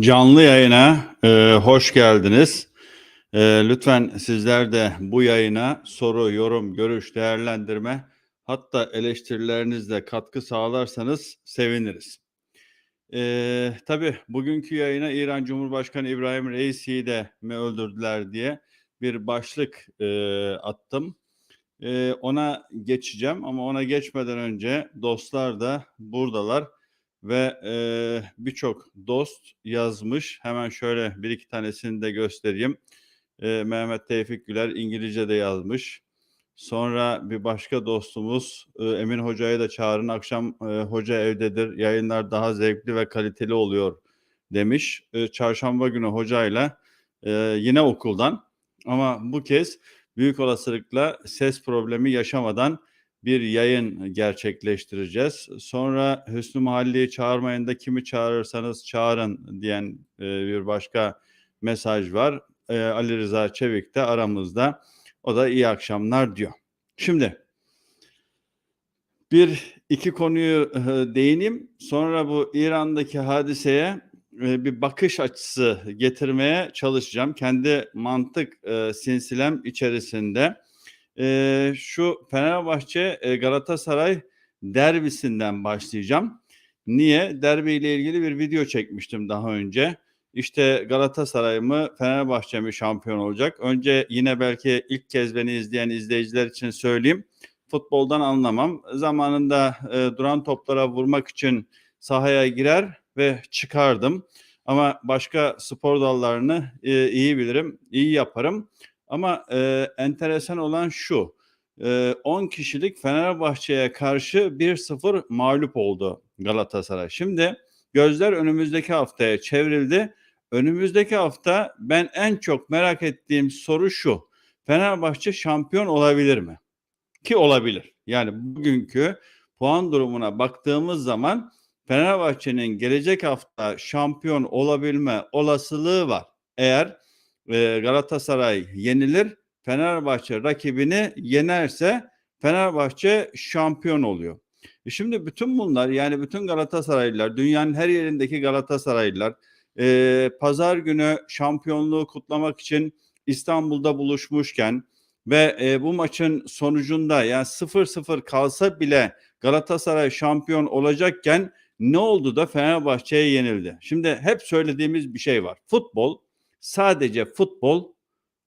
Canlı yayına e, hoş geldiniz. E, lütfen sizler de bu yayına soru, yorum, görüş, değerlendirme hatta eleştirilerinizle katkı sağlarsanız seviniriz. E, tabii bugünkü yayına İran Cumhurbaşkanı İbrahim Reisi'yi de mi öldürdüler diye bir başlık e, attım. E, ona geçeceğim ama ona geçmeden önce dostlar da buradalar ve e, birçok dost yazmış. Hemen şöyle bir iki tanesini de göstereyim. E, Mehmet Tevfik Güler İngilizce de yazmış. Sonra bir başka dostumuz e, Emin Hoca'yı da çağırın. Akşam e, hoca evdedir. Yayınlar daha zevkli ve kaliteli oluyor demiş. E, çarşamba günü hocayla e, yine okuldan ama bu kez büyük olasılıkla ses problemi yaşamadan bir yayın gerçekleştireceğiz. Sonra Hüsnü Mahalli'yi çağırmayın da kimi çağırırsanız çağırın diyen e, bir başka mesaj var. E, Ali Rıza Çevik de aramızda. O da iyi akşamlar diyor. Şimdi bir iki konuyu e, değineyim. Sonra bu İran'daki hadiseye e, bir bakış açısı getirmeye çalışacağım. Kendi mantık e, sinsilem içerisinde e, şu Fenerbahçe e, Galatasaray derbisinden başlayacağım. Niye? Derbi ile ilgili bir video çekmiştim daha önce. İşte Galatasaray mı Fenerbahçe mi şampiyon olacak? Önce yine belki ilk kez beni izleyen izleyiciler için söyleyeyim. Futboldan anlamam. Zamanında e, duran toplara vurmak için sahaya girer ve çıkardım. Ama başka spor dallarını e, iyi bilirim, iyi yaparım. Ama e, enteresan olan şu. E, 10 kişilik Fenerbahçe'ye karşı 1-0 mağlup oldu Galatasaray. Şimdi gözler önümüzdeki haftaya çevrildi. Önümüzdeki hafta ben en çok merak ettiğim soru şu. Fenerbahçe şampiyon olabilir mi? Ki olabilir. Yani bugünkü puan durumuna baktığımız zaman Fenerbahçe'nin gelecek hafta şampiyon olabilme olasılığı var. Eğer Galatasaray yenilir, Fenerbahçe rakibini yenerse Fenerbahçe şampiyon oluyor. E şimdi bütün bunlar yani bütün Galatasaraylılar, dünyanın her yerindeki Galatasaraylılar e, pazar günü şampiyonluğu kutlamak için İstanbul'da buluşmuşken ve e, bu maçın sonucunda yani 0-0 kalsa bile Galatasaray şampiyon olacakken ne oldu da Fenerbahçe'ye yenildi? Şimdi hep söylediğimiz bir şey var. Futbol sadece futbol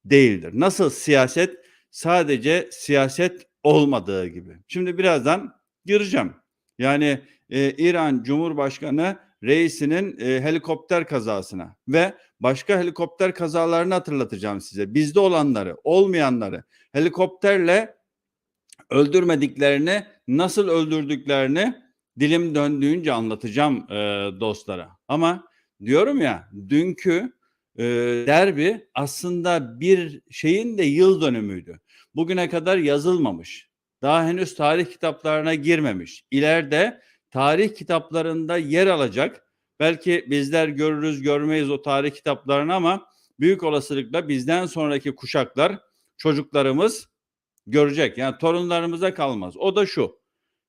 değildir. Nasıl siyaset sadece siyaset olmadığı gibi. Şimdi birazdan gireceğim. Yani e, İran Cumhurbaşkanı reisinin e, helikopter kazasına ve başka helikopter kazalarını hatırlatacağım size. Bizde olanları, olmayanları, helikopterle öldürmediklerini, nasıl öldürdüklerini dilim döndüğünce anlatacağım e, dostlara. Ama diyorum ya dünkü e, derbi aslında bir şeyin de yıl dönümüydü. Bugüne kadar yazılmamış. Daha henüz tarih kitaplarına girmemiş. İleride tarih kitaplarında yer alacak. Belki bizler görürüz görmeyiz o tarih kitaplarını ama büyük olasılıkla bizden sonraki kuşaklar çocuklarımız görecek. Yani torunlarımıza kalmaz. O da şu.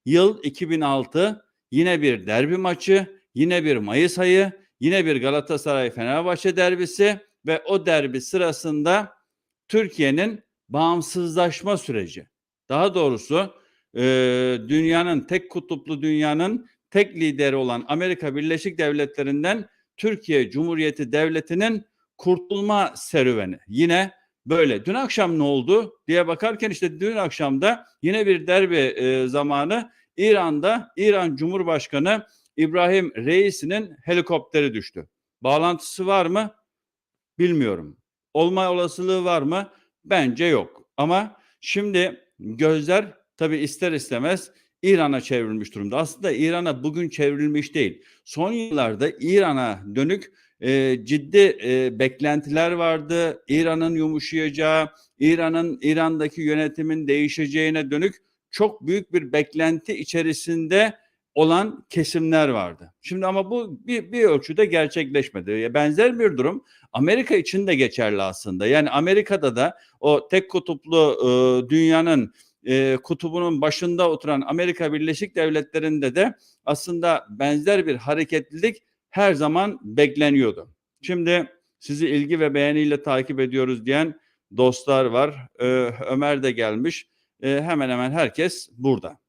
Yıl 2006 yine bir derbi maçı, yine bir Mayıs ayı, yine bir Galatasaray Fenerbahçe derbisi ve o derbi sırasında Türkiye'nin bağımsızlaşma süreci. Daha doğrusu e, dünyanın tek kutuplu dünyanın tek lideri olan Amerika Birleşik Devletleri'nden Türkiye Cumhuriyeti Devleti'nin kurtulma serüveni. Yine böyle. Dün akşam ne oldu diye bakarken işte dün akşamda yine bir derbi e, zamanı İran'da İran Cumhurbaşkanı İbrahim Reis'inin helikopteri düştü. Bağlantısı var mı? Bilmiyorum. Olma olasılığı var mı? Bence yok. Ama şimdi gözler tabi ister istemez İran'a çevrilmiş durumda. Aslında İran'a bugün çevrilmiş değil. Son yıllarda İran'a dönük e, ciddi e, beklentiler vardı. İran'ın yumuşayacağı, İran'ın İran'daki yönetimin değişeceğine dönük çok büyük bir beklenti içerisinde olan kesimler vardı. Şimdi ama bu bir, bir ölçüde gerçekleşmedi. Benzer bir durum Amerika için de geçerli aslında. Yani Amerika'da da o tek kutuplu e, dünyanın e, kutubunun başında oturan Amerika Birleşik Devletleri'nde de aslında benzer bir hareketlilik her zaman bekleniyordu. Şimdi sizi ilgi ve beğeniyle takip ediyoruz diyen dostlar var. Ee, Ömer de gelmiş. Ee, hemen hemen herkes burada.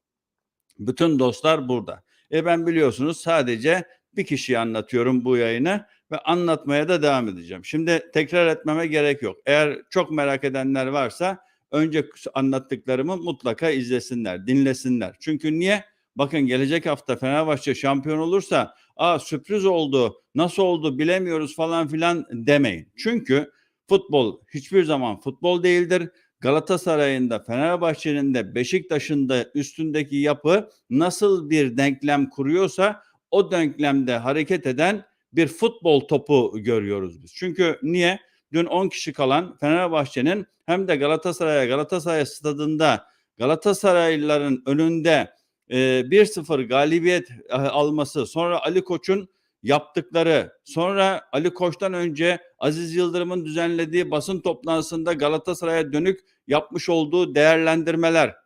Bütün dostlar burada. E ben biliyorsunuz sadece bir kişiyi anlatıyorum bu yayını ve anlatmaya da devam edeceğim. Şimdi tekrar etmeme gerek yok. Eğer çok merak edenler varsa önce anlattıklarımı mutlaka izlesinler, dinlesinler. Çünkü niye? Bakın gelecek hafta Fenerbahçe şampiyon olursa aa sürpriz oldu, nasıl oldu bilemiyoruz falan filan demeyin. Çünkü futbol hiçbir zaman futbol değildir. Galatasaray'ın da Fenerbahçe'nin de Beşiktaş'ın da üstündeki yapı nasıl bir denklem kuruyorsa o denklemde hareket eden bir futbol topu görüyoruz biz. Çünkü niye? Dün 10 kişi kalan Fenerbahçe'nin hem de Galatasaray'a Galatasaray stadında Galatasaraylıların önünde e, 1-0 galibiyet alması sonra Ali Koç'un yaptıkları sonra Ali Koç'tan önce Aziz Yıldırım'ın düzenlediği basın toplantısında Galatasaray'a dönük yapmış olduğu değerlendirmeler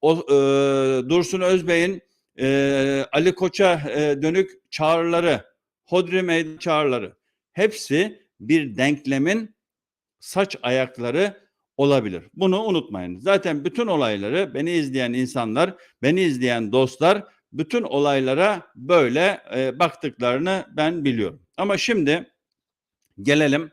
o e, Dursun Özbey'in e, Ali Koç'a e, dönük çağrıları Hodri meydan çağrıları hepsi bir denklemin saç ayakları olabilir. Bunu unutmayın. Zaten bütün olayları beni izleyen insanlar, beni izleyen dostlar bütün olaylara böyle e, baktıklarını ben biliyorum. Ama şimdi gelelim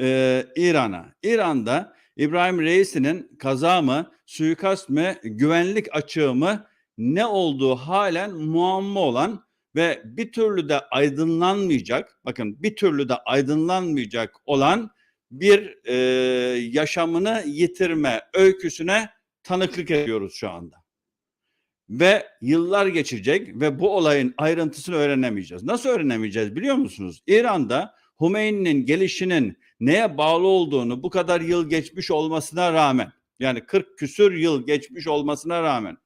e, İran'a. İran'da İbrahim Reis'inin kaza mı, suikast mı, güvenlik açığı mı ne olduğu halen muamma olan ve bir türlü de aydınlanmayacak, bakın bir türlü de aydınlanmayacak olan bir e, yaşamını yitirme öyküsüne tanıklık ediyoruz şu anda. Ve yıllar geçecek ve bu olayın ayrıntısını öğrenemeyeceğiz. Nasıl öğrenemeyeceğiz biliyor musunuz? İran'da Hümeyni'nin gelişinin neye bağlı olduğunu bu kadar yıl geçmiş olmasına rağmen yani 40 küsür yıl geçmiş olmasına rağmen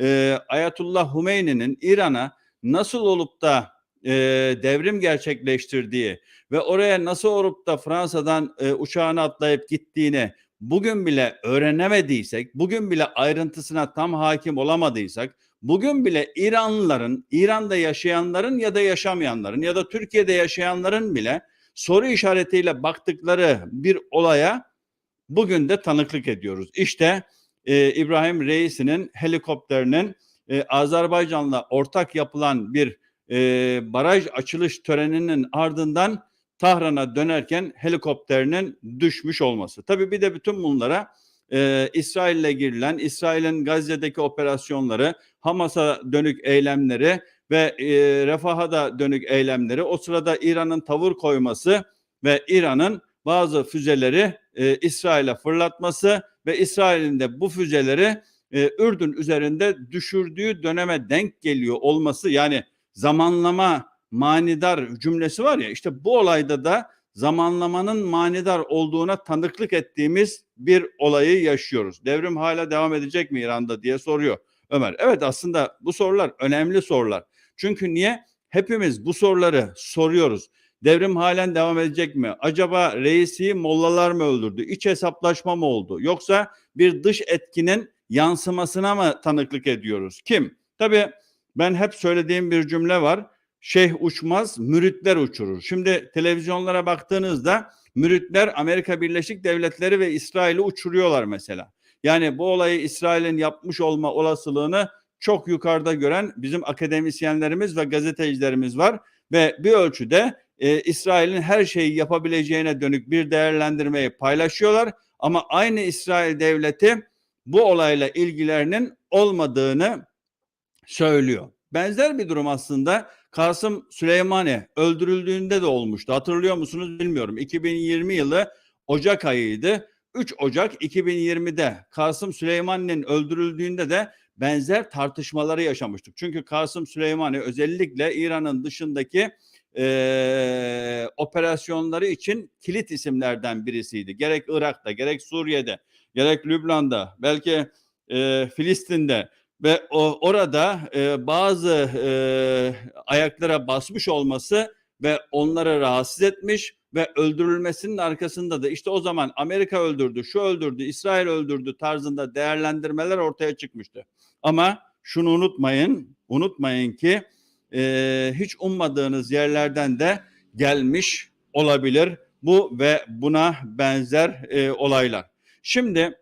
e, Ayetullah Hümeyni'nin İran'a nasıl olup da e, devrim gerçekleştirdiği ve oraya nasıl olup da Fransa'dan e, uçağına atlayıp gittiğini bugün bile öğrenemediysek, bugün bile ayrıntısına tam hakim olamadıysak, bugün bile İranlıların, İran'da yaşayanların ya da yaşamayanların ya da Türkiye'de yaşayanların bile soru işaretiyle baktıkları bir olaya bugün de tanıklık ediyoruz. İşte e, İbrahim Reis'inin helikopterinin e, Azerbaycan'la ortak yapılan bir e, baraj açılış töreninin ardından Tahran'a dönerken helikopterinin düşmüş olması. Tabii bir de bütün bunlara e, İsrail'le girilen, İsrail'in Gazze'deki operasyonları, Hamas'a dönük eylemleri ve e, Refah'a da dönük eylemleri, o sırada İran'ın tavır koyması ve İran'ın bazı füzeleri e, İsrail'e fırlatması ve İsrail'in de bu füzeleri e, Ürdün üzerinde düşürdüğü döneme denk geliyor olması yani zamanlama manidar cümlesi var ya işte bu olayda da zamanlamanın manidar olduğuna tanıklık ettiğimiz bir olayı yaşıyoruz. Devrim hala devam edecek mi İran'da diye soruyor Ömer. Evet aslında bu sorular önemli sorular. Çünkü niye? Hepimiz bu soruları soruyoruz. Devrim halen devam edecek mi? Acaba reisi mollalar mı öldürdü? İç hesaplaşma mı oldu? Yoksa bir dış etkinin yansımasına mı tanıklık ediyoruz? Kim? Tabii ben hep söylediğim bir cümle var. Şeyh uçmaz, müritler uçurur. Şimdi televizyonlara baktığınızda müritler Amerika Birleşik Devletleri ve İsrail'i uçuruyorlar mesela. Yani bu olayı İsrail'in yapmış olma olasılığını çok yukarıda gören bizim akademisyenlerimiz ve gazetecilerimiz var ve bir ölçüde e, İsrail'in her şeyi yapabileceğine dönük bir değerlendirmeyi paylaşıyorlar ama aynı İsrail devleti bu olayla ilgilerinin olmadığını söylüyor. Benzer bir durum aslında Kasım Süleymani öldürüldüğünde de olmuştu. Hatırlıyor musunuz bilmiyorum. 2020 yılı Ocak ayıydı. 3 Ocak 2020'de Kasım Süleymani'nin öldürüldüğünde de benzer tartışmaları yaşamıştık. Çünkü Kasım Süleymani özellikle İran'ın dışındaki e, operasyonları için kilit isimlerden birisiydi. Gerek Irak'ta, gerek Suriye'de, gerek Lübnan'da, belki e, Filistin'de ve o, orada e, bazı e, ayaklara basmış olması ve onları rahatsız etmiş ve öldürülmesinin arkasında da işte o zaman Amerika öldürdü, şu öldürdü, İsrail öldürdü tarzında değerlendirmeler ortaya çıkmıştı. Ama şunu unutmayın, unutmayın ki e, hiç ummadığınız yerlerden de gelmiş olabilir bu ve buna benzer e, olaylar. Şimdi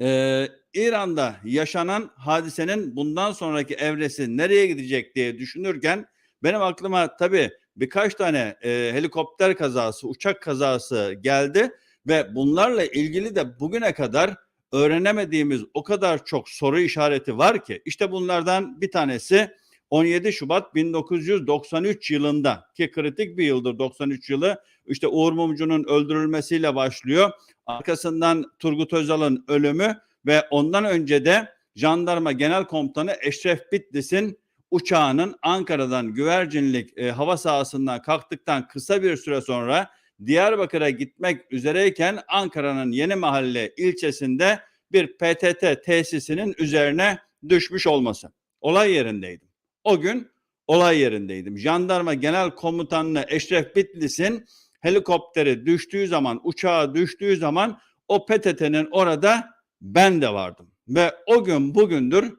e, İran'da yaşanan hadisenin bundan sonraki evresi nereye gidecek diye düşünürken benim aklıma tabii birkaç tane e, helikopter kazası, uçak kazası geldi ve bunlarla ilgili de bugüne kadar öğrenemediğimiz o kadar çok soru işareti var ki işte bunlardan bir tanesi 17 Şubat 1993 yılında ki kritik bir yıldır 93 yılı işte Uğur Mumcu'nun öldürülmesiyle başlıyor. Arkasından Turgut Özal'ın ölümü ve ondan önce de Jandarma Genel Komutanı Eşref Bitlis'in uçağının Ankara'dan güvercinlik e, hava sahasından kalktıktan kısa bir süre sonra Diyarbakır'a gitmek üzereyken Ankara'nın Yeni Mahalle ilçesinde bir PTT tesisinin üzerine düşmüş olması. Olay yerindeydim. O gün olay yerindeydim. Jandarma Genel Komutanı Eşref Bitlis'in helikopteri düştüğü zaman, uçağa düştüğü zaman o PTT'nin orada ben de vardım. Ve o gün bugündür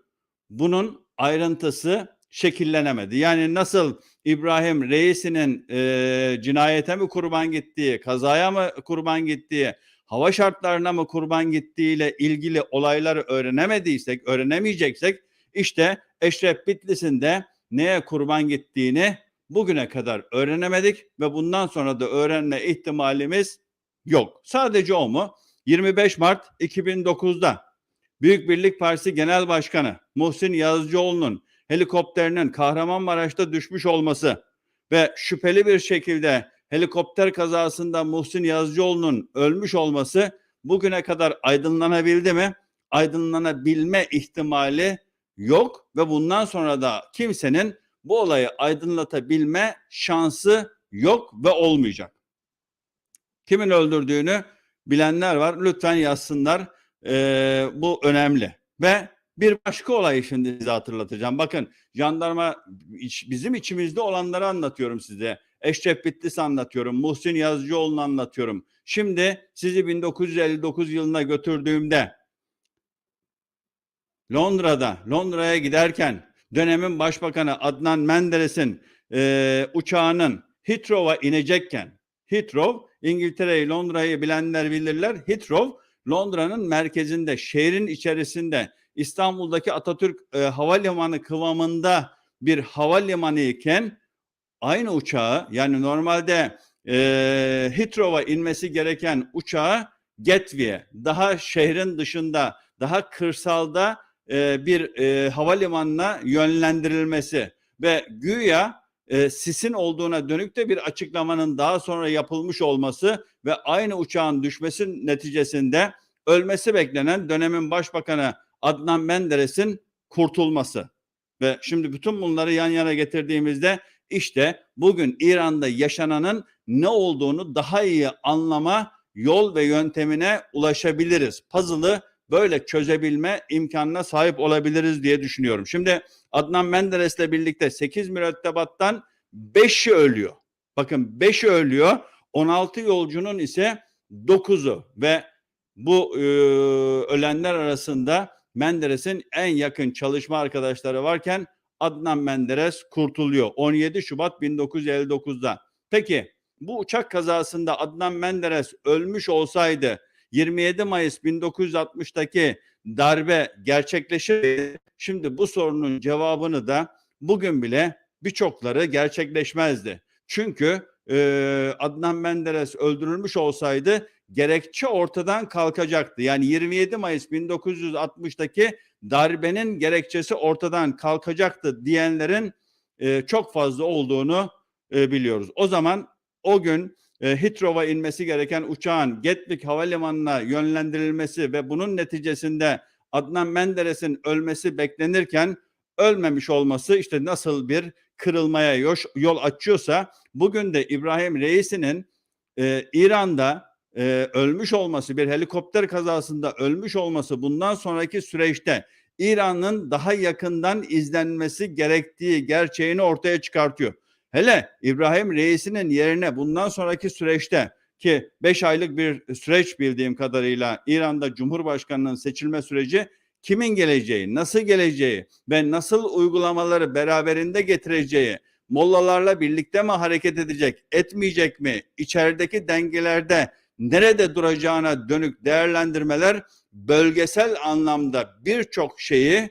bunun ayrıntısı şekillenemedi. Yani nasıl İbrahim Reis'inin e, cinayete mi kurban gittiği, kazaya mı kurban gittiği, hava şartlarına mı kurban gittiğiyle ilgili olayları öğrenemediysek, öğrenemeyeceksek işte Eşref Bitlis'in de neye kurban gittiğini bugüne kadar öğrenemedik ve bundan sonra da öğrenme ihtimalimiz yok. Sadece o mu? 25 Mart 2009'da Büyük Birlik Partisi Genel Başkanı Muhsin Yazıcıoğlu'nun helikopterinin Kahramanmaraş'ta düşmüş olması ve şüpheli bir şekilde helikopter kazasında Muhsin Yazıcıoğlu'nun ölmüş olması bugüne kadar aydınlanabildi mi? Aydınlanabilme ihtimali yok ve bundan sonra da kimsenin bu olayı aydınlatabilme şansı yok ve olmayacak. Kimin öldürdüğünü bilenler var. Lütfen yazsınlar. Ee, bu önemli. Ve bir başka olayı şimdi size hatırlatacağım. Bakın jandarma iç, bizim içimizde olanları anlatıyorum size. Eşref Bitlis anlatıyorum. Muhsin Yazıcıoğlu'nu anlatıyorum. Şimdi sizi 1959 yılına götürdüğümde Londra'da, Londra'ya giderken dönemin başbakanı Adnan Menderes'in e, uçağının Heathrow'a inecekken Heathrow, İngiltere'yi, Londra'yı bilenler bilirler. Heathrow, Londra'nın merkezinde, şehrin içerisinde İstanbul'daki Atatürk e, Havalimanı kıvamında bir havalimanı iken aynı uçağı yani normalde e, Heathrow'a inmesi gereken uçağı Gatwick'e daha şehrin dışında daha kırsalda e, bir e, havalimanına yönlendirilmesi ve güya e, sisin olduğuna dönük de bir açıklamanın daha sonra yapılmış olması ve aynı uçağın düşmesi neticesinde ölmesi beklenen dönemin başbakanı Adnan Menderes'in kurtulması. Ve şimdi bütün bunları yan yana getirdiğimizde işte bugün İran'da yaşananın ne olduğunu daha iyi anlama yol ve yöntemine ulaşabiliriz. Puzzle'ı böyle çözebilme imkanına sahip olabiliriz diye düşünüyorum. Şimdi Adnan Menderes'le birlikte 8 mürettebattan 5'i ölüyor. Bakın 5'i ölüyor. 16 yolcunun ise 9'u ve bu e, ölenler arasında Menderes'in en yakın çalışma arkadaşları varken Adnan Menderes kurtuluyor 17 Şubat 1959'da. Peki bu uçak kazasında Adnan Menderes ölmüş olsaydı 27 Mayıs 1960'taki darbe gerçekleşir. Şimdi bu sorunun cevabını da bugün bile birçokları gerçekleşmezdi. Çünkü e, Adnan Menderes öldürülmüş olsaydı gerekçe ortadan kalkacaktı. Yani 27 Mayıs 1960'daki darbenin gerekçesi ortadan kalkacaktı diyenlerin e, çok fazla olduğunu e, biliyoruz. O zaman o gün e, Heathrow'a inmesi gereken uçağın Gatwick Havalimanı'na yönlendirilmesi ve bunun neticesinde Adnan Menderes'in ölmesi beklenirken ölmemiş olması işte nasıl bir kırılmaya yol açıyorsa bugün de İbrahim Reis'inin e, İran'da e, ölmüş olması bir helikopter kazasında ölmüş olması bundan sonraki süreçte İran'ın daha yakından izlenmesi gerektiği gerçeğini ortaya çıkartıyor. Hele İbrahim Reis'inin yerine bundan sonraki süreçte ki 5 aylık bir süreç bildiğim kadarıyla İran'da Cumhurbaşkanının seçilme süreci kimin geleceği, nasıl geleceği ve nasıl uygulamaları beraberinde getireceği, mollalarla birlikte mi hareket edecek, etmeyecek mi, içerideki dengelerde nerede duracağına dönük değerlendirmeler bölgesel anlamda birçok şeyi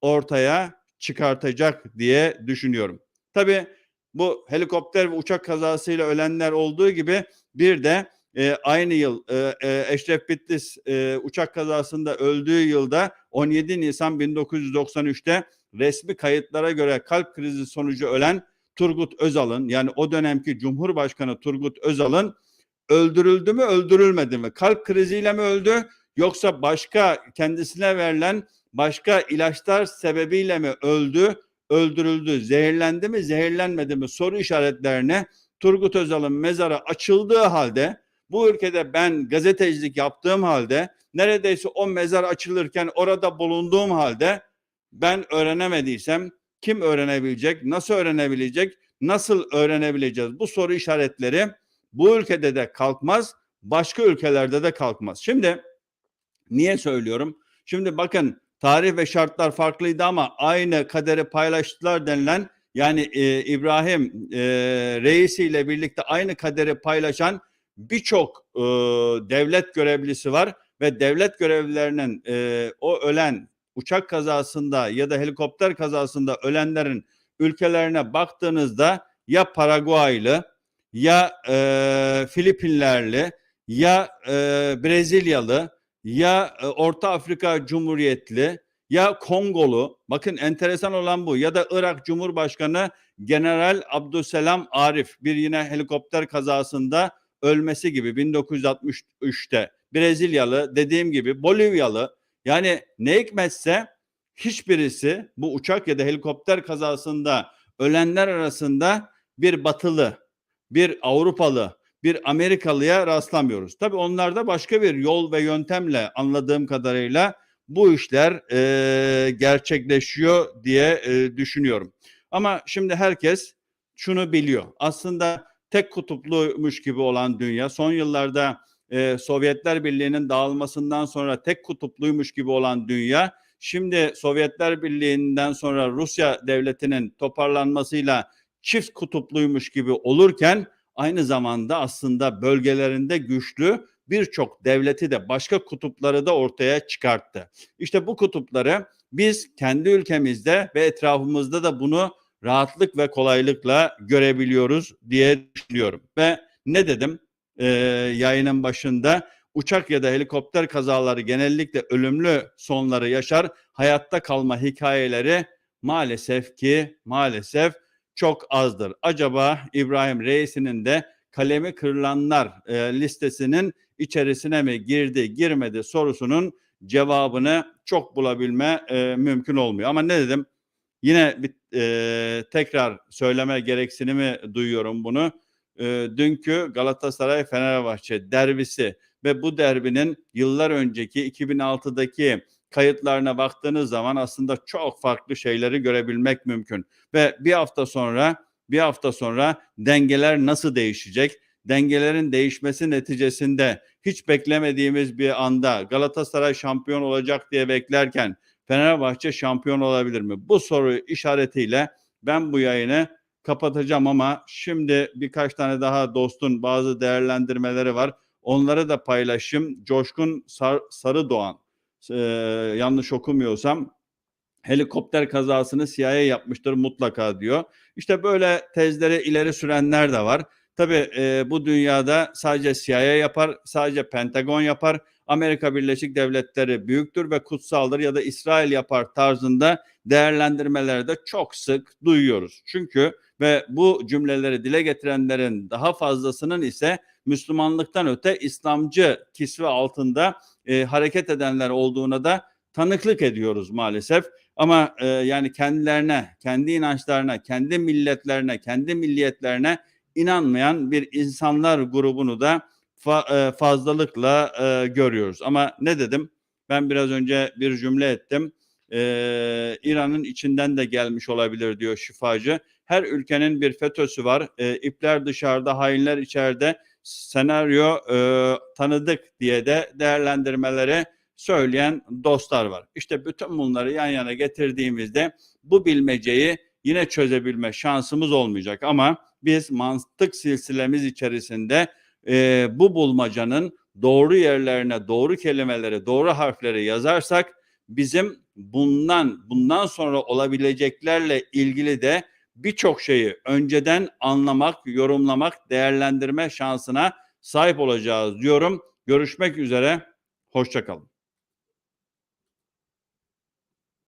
ortaya çıkartacak diye düşünüyorum. Tabii bu helikopter ve uçak kazasıyla ölenler olduğu gibi bir de e, aynı yıl e, e, Eşref Bitlis e, uçak kazasında öldüğü yılda 17 Nisan 1993'te resmi kayıtlara göre kalp krizi sonucu ölen Turgut Özal'ın yani o dönemki Cumhurbaşkanı Turgut Özal'ın öldürüldü mü öldürülmedi mi? Kalp kriziyle mi öldü yoksa başka kendisine verilen başka ilaçlar sebebiyle mi öldü? Öldürüldü, zehirlendi mi, zehirlenmedi mi soru işaretlerine Turgut Özal'ın mezarı açıldığı halde bu ülkede ben gazetecilik yaptığım halde neredeyse o mezar açılırken orada bulunduğum halde ben öğrenemediysem kim öğrenebilecek, nasıl öğrenebilecek, nasıl öğrenebileceğiz? Bu soru işaretleri bu ülkede de kalkmaz, başka ülkelerde de kalkmaz. Şimdi niye söylüyorum? Şimdi bakın tarih ve şartlar farklıydı ama aynı kaderi paylaştılar denilen yani e, İbrahim e, reisiyle birlikte aynı kaderi paylaşan birçok e, devlet görevlisi var ve devlet görevlilerinin e, o ölen uçak kazasında ya da helikopter kazasında ölenlerin ülkelerine baktığınızda ya Paraguaylı ya e, Filipinlerli ya e, Brezilyalı ya e, Orta Afrika Cumhuriyetli ya Kongolu bakın enteresan olan bu ya da Irak Cumhurbaşkanı General Abdüselam Arif bir yine helikopter kazasında ölmesi gibi 1963'te Brezilyalı dediğim gibi Bolivyalı yani ne hikmetse hiçbirisi bu uçak ya da helikopter kazasında ölenler arasında bir batılı, bir Avrupalı, bir Amerikalıya rastlamıyoruz. Tabii onlarda başka bir yol ve yöntemle anladığım kadarıyla bu işler e, gerçekleşiyor diye e, düşünüyorum. Ama şimdi herkes şunu biliyor. Aslında tek kutupluymuş gibi olan dünya son yıllarda e, Sovyetler Birliği'nin dağılmasından sonra tek kutupluymuş gibi olan dünya şimdi Sovyetler Birliği'nden sonra Rusya devletinin toparlanmasıyla çift kutupluymuş gibi olurken aynı zamanda aslında bölgelerinde güçlü birçok devleti de başka kutupları da ortaya çıkarttı. İşte bu kutupları biz kendi ülkemizde ve etrafımızda da bunu rahatlık ve kolaylıkla görebiliyoruz diye düşünüyorum. Ve ne dedim e, yayının başında? Uçak ya da helikopter kazaları genellikle ölümlü sonları yaşar. Hayatta kalma hikayeleri maalesef ki maalesef çok azdır. Acaba İbrahim Reis'inin de kalemi kırılanlar e, listesinin içerisine mi girdi girmedi sorusunun cevabını çok bulabilme e, mümkün olmuyor. Ama ne dedim? Yine bir, e, tekrar söyleme gereksinimi duyuyorum bunu. E, dünkü Galatasaray Fenerbahçe derbisi ve bu derbinin yıllar önceki 2006'daki kayıtlarına baktığınız zaman aslında çok farklı şeyleri görebilmek mümkün. Ve bir hafta sonra bir hafta sonra dengeler nasıl değişecek? Dengelerin değişmesi neticesinde hiç beklemediğimiz bir anda Galatasaray şampiyon olacak diye beklerken Fenerbahçe şampiyon olabilir mi? Bu soru işaretiyle ben bu yayını kapatacağım ama şimdi birkaç tane daha dostun bazı değerlendirmeleri var. Onları da paylaşayım. Coşkun Sar Sarıdoğan e, yanlış okumuyorsam helikopter kazasını CIA yapmıştır mutlaka diyor. İşte böyle tezleri ileri sürenler de var. Tabii e, bu dünyada sadece CIA yapar, sadece Pentagon yapar. Amerika Birleşik Devletleri büyüktür ve kutsaldır ya da İsrail yapar tarzında değerlendirmeleri de çok sık duyuyoruz. Çünkü ve bu cümleleri dile getirenlerin daha fazlasının ise Müslümanlıktan öte İslamcı kisve altında e, hareket edenler olduğuna da tanıklık ediyoruz maalesef. Ama e, yani kendilerine, kendi inançlarına, kendi milletlerine, kendi milliyetlerine inanmayan bir insanlar grubunu da fa, e, fazlalıkla e, görüyoruz. Ama ne dedim? Ben biraz önce bir cümle ettim. E, İran'ın içinden de gelmiş olabilir diyor şifacı. Her ülkenin bir FETÖ'sü var. E, ipler dışarıda, hainler içeride. Senaryo e, tanıdık diye de değerlendirmeleri söyleyen dostlar var. İşte bütün bunları yan yana getirdiğimizde bu bilmeceyi yine çözebilme şansımız olmayacak ama biz mantık silsilemiz içerisinde e, bu bulmacanın doğru yerlerine doğru kelimeleri, doğru harfleri yazarsak bizim bundan bundan sonra olabileceklerle ilgili de birçok şeyi önceden anlamak, yorumlamak, değerlendirme şansına sahip olacağız diyorum. Görüşmek üzere. Hoşçakalın.